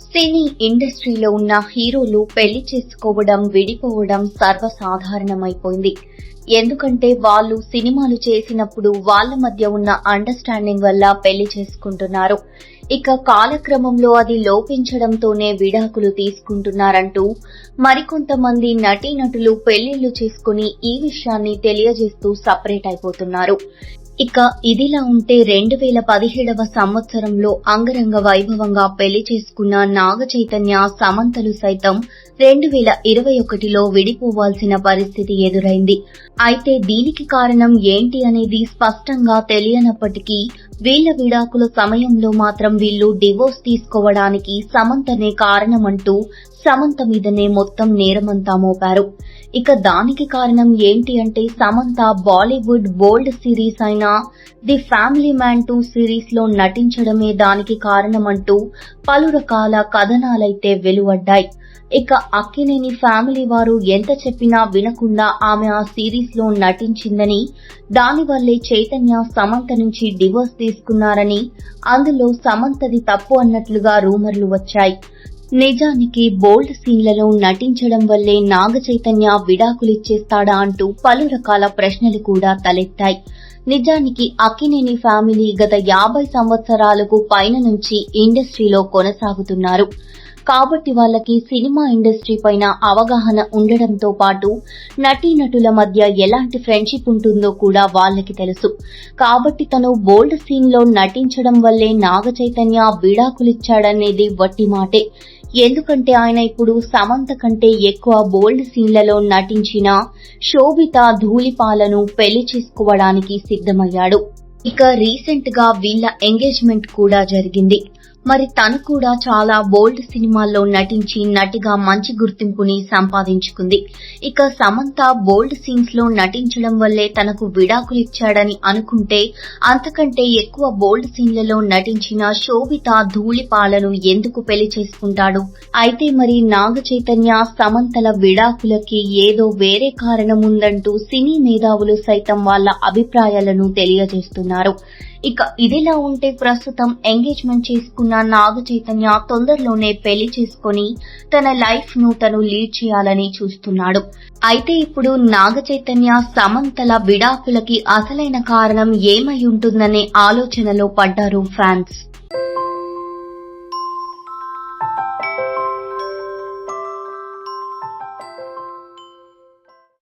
సినీ ఇండస్ట్రీలో ఉన్న హీరోలు పెళ్ళి చేసుకోవడం విడిపోవడం సర్వసాధారణమైపోయింది. ఎందుకంటే వాళ్ళు సినిమాలు చేసినప్పుడు వాళ్ళ మధ్య ఉన్న అండర్స్టాండింగ్ వల్ల పెళ్ళి చేసుకుంటున్నారు. ఇక కాలక్రమంలో అది లోపించడంతోనే విడాకులు తీసుకుంటున్నారంటూ మరికొంతమంది నటీనటులు పెళ్ళిళ్ళు చేసుకుని ఈ విషయాన్ని తెలియజేస్తూ సపరేట్ అయిపోతున్నారు. ఇక ఇదిలా ఉంటే రెండు వేల పదిహేడవ సంవత్సరంలో అంగరంగ వైభవంగా పెళ్ళి చేసుకున్న నాగ చైతన్య సమంతలు సైతం రెండు వేల ఇరవై ఒకటిలో విడిపోవాల్సిన పరిస్థితి ఎదురైంది. అయితే దీనికి కారణం ఏంటి అనేది స్పష్టంగా తెలియనప్పటికీ వీళ్ళ విడాకుల సమయంలో మాత్రం వీళ్ళు డివోర్స్ తీసుకోవడానికి సమంతనే కారణమంటూ సమంత మీదనే మొత్తం నేరమంతా మోపారు. ఇక దానికి కారణం ఏంటి అంటే సమంత బాలీవుడ్ బోల్డ్ సిరీస్ అయిన ది ఫ్యామిలీ మ్యాన్ టూ సిరీస్లో నటించడమే దానికి కారణమంటూ పలు రకాల కథనాలైతే వెలువడ్డాయి. ఇక అక్కినేని ఫ్యామిలీ వారు ఎంత చెప్పినా వినకుండా ఆమె ఆ సిరీస్లో నటించిందని దానివల్లే చైతన్య సమంత నుంచి డివోర్స్ తీసుకున్నారని అందులో సమంతది తప్పు అన్నట్లుగా రూమర్లు వచ్చాయి. నిజానికి బోల్డ్ సీన్లలో నటించడం వల్లే నాగ చైతన్య విడాకులిచ్చేస్తాడా అంటూ పలు రకాల ప్రశ్నలు కూడా తలెత్తాయి. నిజానికి అక్కినేని ఫ్యామిలీ గత యాభై సంవత్సరాలకు పైన నుంచి ఇండస్ట్రీలో కొనసాగుతున్నారు. కాబట్టి వాళ్ళకి సినిమా ఇండస్ట్రీ పైన అవగాహన ఉండడంతో పాటు నటీనటుల మధ్య ఎలాంటి ఫ్రెండ్షిప్ ఉంటుందో కూడా వాళ్ళకి తెలుసు. కాబట్టి తను బోల్డ్ సీన్లో నటించడం వల్లే నాగ చైతన్య విడాకులిచ్చాడనేది వట్టి మాటే. ఎందుకంటే ఆయన ఇప్పుడు సమంత కంటే ఎక్కువ బోల్డ్ సీన్లలో నటించిన శోభిత ధూళిపాలను పెళ్ళి చేసుకోవడానికి సిద్ధమయ్యాడు. ఇక రీసెంట్గా వీళ్ళ ఎంగేజ్మెంట్ కూడా జరిగింది. మరి తను కూడా చాలా బోల్డ్ సినిమాల్లో నటించి నటిగా మంచి గుర్తింపుని సంపాదించుకుంది. ఇక సమంత బోల్డ్ సీన్స్లో నటించడం వల్లే తనకు విడాకులు ఇచ్చాడని అనుకుంటే అంతకంటే ఎక్కువ బోల్డ్ సీన్లలో నటించిన శోభిత ధూళిపాలను ఎందుకు పెళ్ళి చేసుకుంటాడు? అయితే మరి నాగ చైతన్య సమంతల విడాకులకి ఏదో వేరే కారణం ఉందంటూ సినీ మేధావులు సైతం వాళ్ళ అభిప్రాయాలను తెలియజేస్తున్నారు. ఇక ఇదిలా ఉంటే ప్రస్తుతం ఎంగేజ్మెంట్ చేసుకున్న నాగ చైతన్య తొందరలోనే పెళ్ళి చేసుకుని తన లైఫ్ను తను లీడ్ చేయాలని చూస్తున్నాడు. అయితే ఇప్పుడు నాగ చైతన్య సమంతల విడాకులకి అసలైన కారణం ఏమై ఉంటుందనే ఆలోచనలో పడ్డారు ఫ్యాన్స్.